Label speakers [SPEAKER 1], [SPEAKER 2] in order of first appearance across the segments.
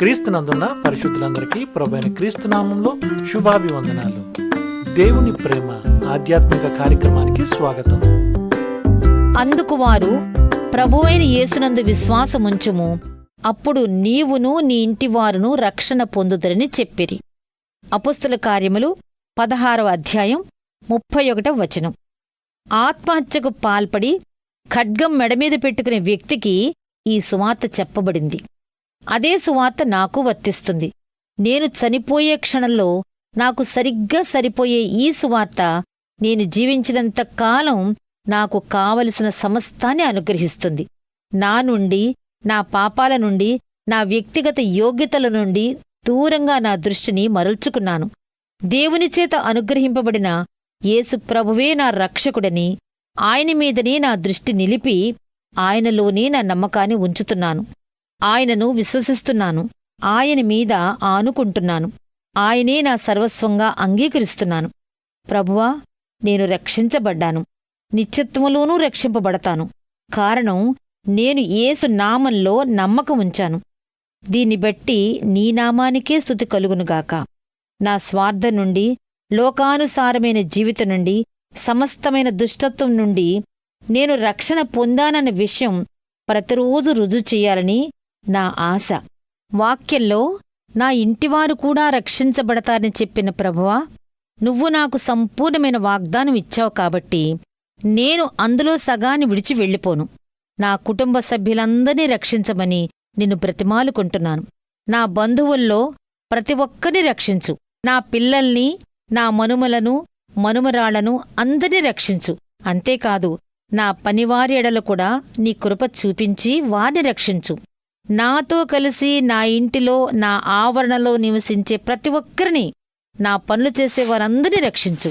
[SPEAKER 1] క్రీస్తునందున్న పరిశుద్ధులందరికీ ప్రభైన క్రీస్తు నామంలో శుభాభివందనాలు. దేవుని ప్రేమ ఆధ్యాత్మిక కార్యక్రమానికి స్వాగతం.
[SPEAKER 2] అందుకు వారు ప్రభు అయిన యేసునందు విశ్వాసముంచుము. అప్పుడు నీవును నీ ఇంటివారును రక్షణ పొందుదరని చెప్పిరి. అపుస్తుల కార్యములు పదహారవ అధ్యాయం ముప్పై ఒకటవ వచనం. ఆత్మహత్యకు పాల్పడి ఖడ్గం మెడమీద పెట్టుకునే వ్యక్తికి ఈ సువార్త చెప్పబడింది. అదే సువార్త నాకు వర్తిస్తుంది. నేను చనిపోయే క్షణంలో నాకు సరిగ్గా సరిపోయే ఈ సువార్త నేను జీవించినంత కాలం నాకు కావలసిన సమస్తాన్ని అనుగ్రహిస్తుంది. నా నుండి నా పాపాల నుండి నా వ్యక్తిగత యోగ్యతల నుండి దూరంగా నా దృష్టిని మరల్చుకున్నాను. దేవునిచేత అనుగ్రహింపబడిన యేసు ప్రభువే నా రక్షకుడని ఆయన మీదనే నా దృష్టి నిలిపి ఆయనలోనే నా నమ్మకాన్ని ఉంచుతున్నాను. ఆయనను విశ్వసిస్తున్నాను. ఆయన మీద ఆనుకుంటున్నాను. ఆయనే నా సర్వస్వంగా అంగీకరిస్తున్నాను. ప్రభువా నేను రక్షించబడ్డాను. నిత్యత్వములోనూ రక్షింపబడతాను. కారణం నేను ఏసు నామంలో నమ్మకం ఉంచాను దీన్ని బట్టి నీ నామానికే స్థుతి కలుగునుగాక నా స్వార్థం నుండి లోకానుసారమైన జీవితం నుండి సమస్తమైన దుష్టత్వం నుండి నేను రక్షణ పొందానన్న విషయం ప్రతిరోజు రుజువు చెయ్యాలని నా ఆశ. వాక్యంలో నా ఇంటివారు కూడా రక్షించబడతారని చెప్పిన ప్రభువా నువ్వు నాకు సంపూర్ణమైన వాగ్దానం ఇచ్చావు కాబట్టి నేను అందులో సగాన్ని విడిచి వెళ్ళిపోను. నా కుటుంబ సభ్యులందరినీ రక్షించమని నిన్ను బ్రతిమాలుకుంటున్నాను. నా బంధువుల్లో ప్రతి ఒక్కరిని రక్షించు. నా పిల్లల్ని నా మనుమలను మనుమరాళ్ళను అందరినీ రక్షించు. అంతేకాదు నా పనివారి ఎడలు కూడా నీ కృప చూపించి వారిని రక్షించు. నాతో కలిసి నా ఇంటిలో నా ఆవరణలో నివసించే ప్రతి ఒక్కరిని నా పనులు చేసే వారందరినీ రక్షించు.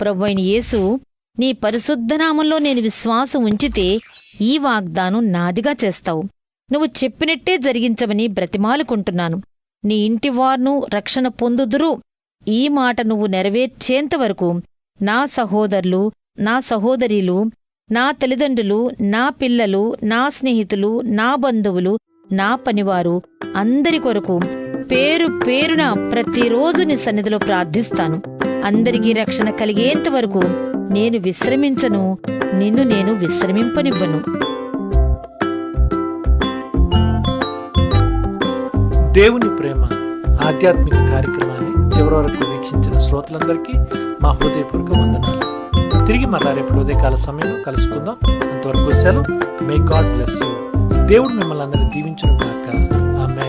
[SPEAKER 2] ప్రభు అయిన యేసు నీ పరిశుద్ధనామంలో నేను విశ్వాసం ఉంచితే ఈ వాగ్దానం నాదిగా చేస్తావు. నువ్వు చెప్పినట్టే జరిగించమని బ్రతిమాలుకుంటున్నాను. నీ ఇంటివార్ను రక్షణ పొందుదురు. ఈ మాట నువ్వు నెరవేర్చేంతవరకు నా సహోదరులు నా సహోదరీలు నా తల్లిదండ్రులు నా పిల్లలు నా స్నేహితులు నా బంధువులు నా పనివారు అందరి కొరకు పేరు పేరున ప్రతిరోజు నీ సన్నిధిలో ప్రార్థిస్తాను. అందరికీ రక్షణ కలిగేంత వరకు నేను విశ్రమించను నిన్ను నేను విశ్రమింపనివ్వను.
[SPEAKER 1] దేవుని ప్రేమ ఆధ్యాత్మిక కార్యక్రమాన్ని చివరి వరకు వీక్షించిన శ్రోతలందరికీ మా హృదయపూర్వక వందనాలు. తిరిగి మళ్ళా రేపు ఉదయకాల సమయంలో కలుసుకుందాం. అంతవరకు సెలవు. మే గాడ్ బ్లెస్ యూ దేవుడు మిమ్మల్ని అందరినీ దీవించును గాక ఆమె